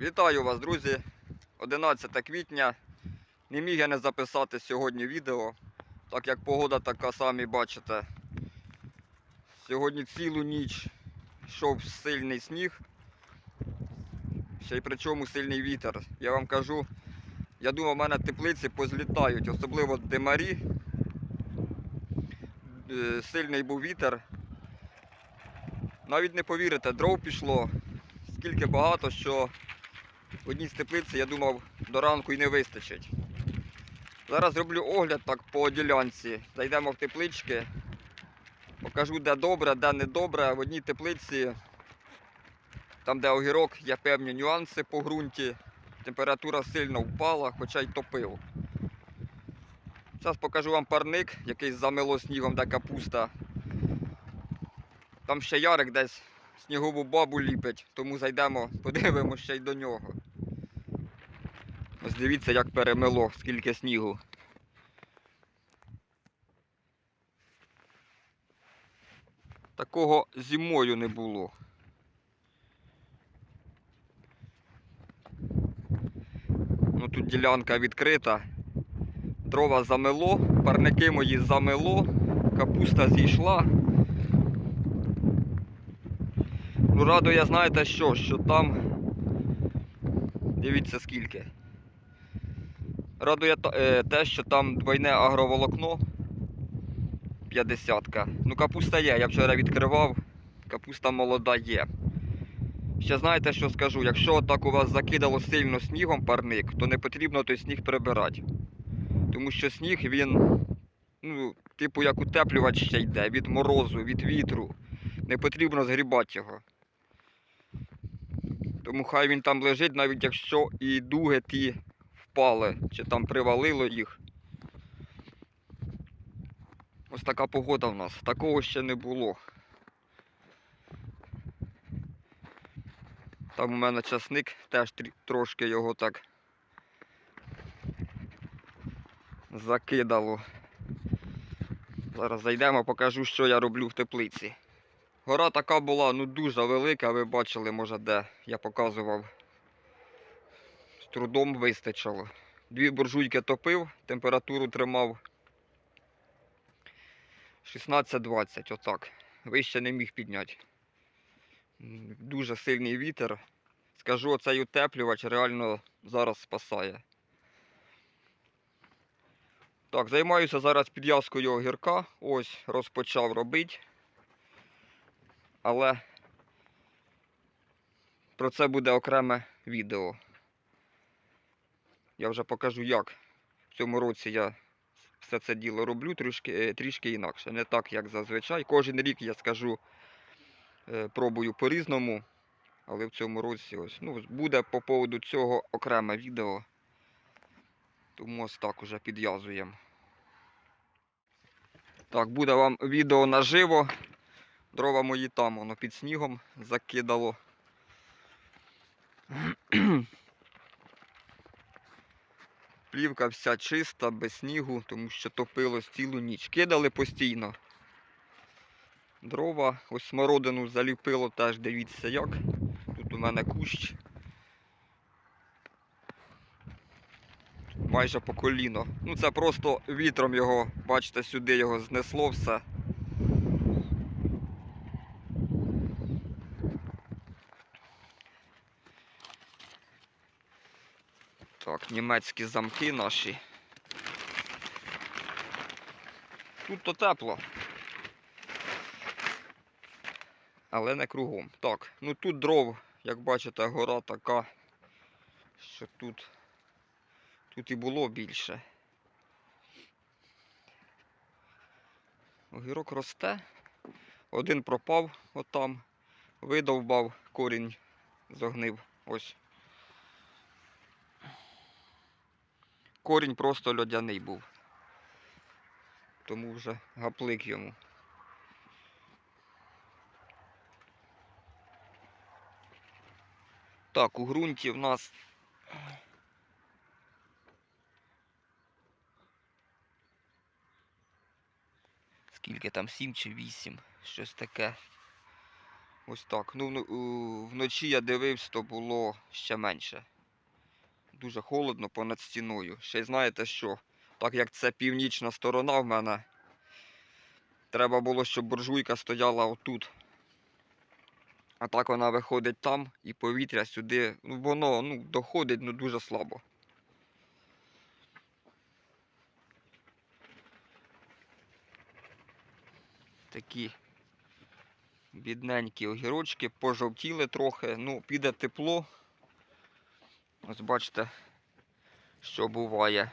Вітаю вас, друзі! 11 квітня. Не міг я не записати сьогодні відео, так як погода така, самі бачите. Сьогодні цілу ніч йшов сильний сніг, ще й причому сильний вітер. Я вам кажу, я думав, в мене теплиці позлітають, особливо димарі. Е, Сильний був вітер. Навіть не повірите, дров пішло скільки багато, що одній з теплиці, я думав, до ранку і не вистачить. Зараз зроблю огляд так по ділянці. Зайдемо в теплички, покажу, де добре, де не добре. В одній теплиці, там де огірок, є певні нюанси по ґрунті. Температура сильно впала, хоча й топив. Зараз покажу вам парник, який замило снігом, де капуста. Там ще ярик десь снігову бабу ліпить, тому зайдемо, подивимося ще й до нього. Ось дивіться, як перемило, скільки снігу. Такого зимою не було. Ну тут ділянка відкрита. Дрова замело, парники мої замело, капуста зійшла. Ну, радує, знаєте що, що там. Дивіться скільки. Радує е, те, що там двойне агроволокно 50-ка. Ну, капуста є, я вчора відкривав, капуста молода є. Ще знаєте, що скажу? Якщо так у вас закидало сильно снігом парник, то не потрібно той сніг прибирати. Тому що сніг він, ну, типу як утеплювач ще йде, від морозу, від вітру. Не потрібно згрібати його. Тому хай він там лежить, навіть якщо і дуги ті впали, чи там привалило їх. Ось така погода в нас. Такого ще не було. Там у мене часник, теж трошки його так закидало. Зараз зайдемо, покажу, що я роблю в теплиці. Гора така була ну дуже велика, ви бачили, може, де я показував. Трудом вистачило. Дві буржуйки топив, температуру тримав 16-20, отак. Вище не міг підняти. Дуже сильний вітер. Скажу, оцей утеплювач реально зараз спасає. Так, займаюся зараз підв'язкою огірка. Ось розпочав робити. Але про це буде окреме відео. Я вже покажу, як в цьому році я все це діло роблю трішки, е, трішки інакше. Не так, як зазвичай. Кожен рік я скажу, е, пробую по-різному. Але в цьому році ось, ну, буде по поводу цього окреме відео. Тому ось так уже підв'язуємо. Так, буде вам відео наживо. Дрова мої там, воно під снігом закидало. Плівка вся чиста, без снігу, тому що топилось цілу ніч. Кидали постійно. Дрова, ось смородину заліпило теж, дивіться як. Тут у мене кущ. Майже по коліно. Ну це просто вітром його, бачите, сюди його знесло все. Німецькі замки наші. Тут то тепло. Але не кругом. Так, ну тут дров, як бачите, гора така, що тут, тут і було більше. Огірок росте. Один пропав отам, видовбав, корінь зогнив. Ось. Корінь просто льодяний був. Тому вже гаплик йому. Так, у ґрунті в нас скільки там, 7 чи 8, щось таке. Ось так. Ну, вночі я дивився, то було ще менше. Дуже холодно понад стіною. Ще й знаєте що? Так як це північна сторона в мене, треба було, щоб буржуйка стояла отут. А так вона виходить там і повітря сюди, ну воно ну, доходить ну, дуже слабо. Такі бідненькі огірочки, пожовтіли трохи, ну, піде тепло. Ось бачите, що буває.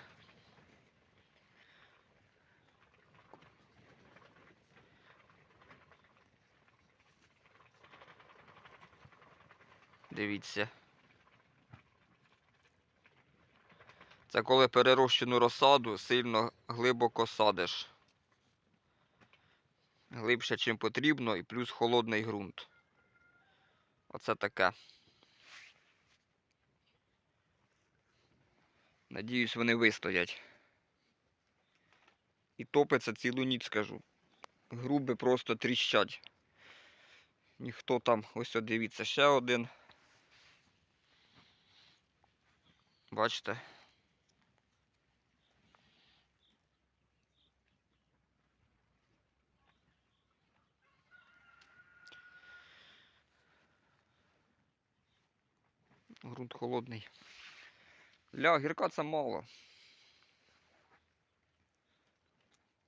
Дивіться. Це коли перерощену розсаду сильно глибоко садиш. Глибше, чим потрібно, і плюс холодний ґрунт. Оце таке. Надіюсь, вони вистоять. І топиться цілу ніч, скажу. Груби просто тріщать. Ніхто там, ось от дивіться, ще один. Бачите? Грунт холодний. Для огірка це мало.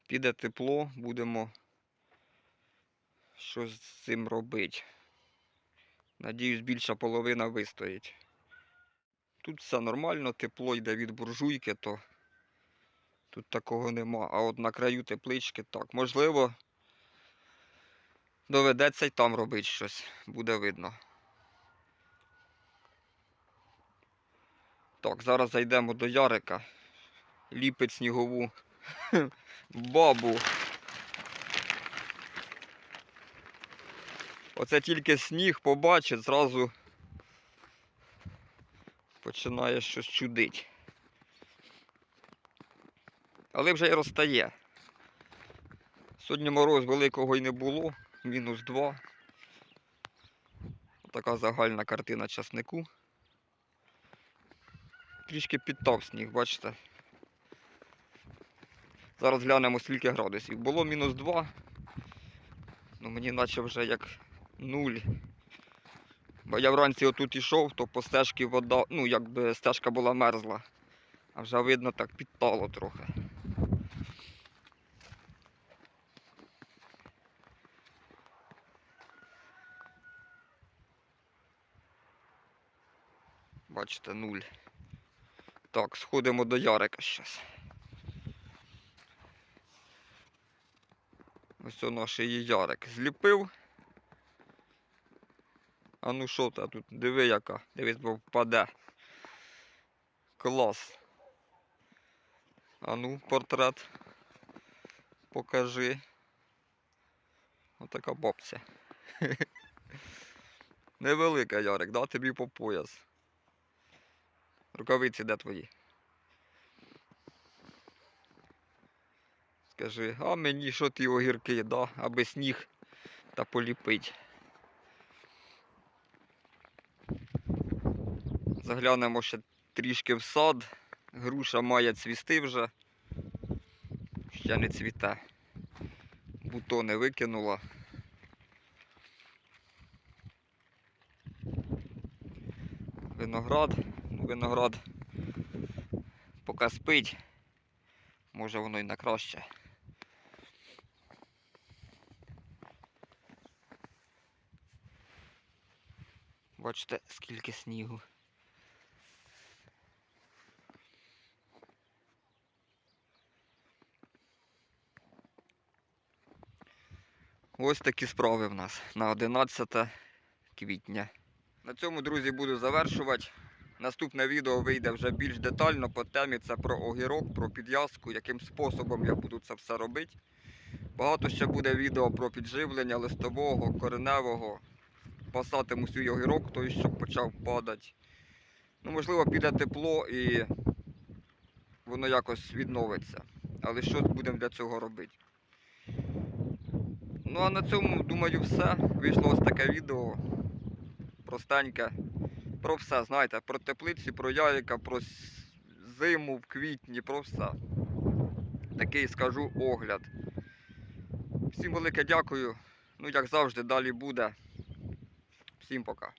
Піде тепло, будемо щось з цим робити. Надіюсь, більша половина вистоїть. Тут все нормально, тепло йде від буржуйки, то тут такого нема. А от на краю теплички так. Можливо, доведеться й там робити щось, буде видно. Так, зараз зайдемо до Ярика. Ліпить снігову бабу. Оце тільки сніг побачить, зразу починає щось чудить. Але вже й розтає. Сьогодні мороз великого й не було, мінус 2. Така загальна картина часнику. Трішки підтав сніг, бачите. Зараз глянемо скільки градусів. Було мінус 2. Ну мені наче вже як нуль. Бо я вранці отут ішов, то по стежці вода, ну якби стежка була мерзла. А вже видно так підтало трохи. Бачите, нуль. Так, сходимо до Ярика зараз. Ось о наш її Ярик зліпив. А ну що ти тут? Диви яка. Дивись, бо впаде. Клас. А ну, портрет. Покажи. Отака бабця. Невелика Ярик, да тобі по пояс. Рукавиці де твої? Скажи, а мені що ті огірки, да, аби сніг та поліпить. Заглянемо ще трішки в сад. Груша має цвісти вже. Ще не цвіте. Бутони викинула. Виноград. Виноград поки спить. Може воно й на краще. Бачите, скільки снігу. Ось такі справи в нас на 11 квітня. На цьому, друзі, буду завершувати. Наступне відео вийде вже більш детально по темі. Це про огірок, про підв'язку, яким способом я буду це все робити. Багато ще буде відео про підживлення листового, кореневого. Пасатиму свій огірок, той, щоб почав падати. Ну, можливо, піде тепло і воно якось відновиться. Але щось будемо для цього робити. Ну а на цьому, думаю, все. Вийшло ось таке відео. Простеньке. Про все, знаєте, про теплиці, про яйка, про зиму в квітні, про все. Такий скажу огляд. Всім велике дякую. Ну, як завжди, далі буде. Всім пока.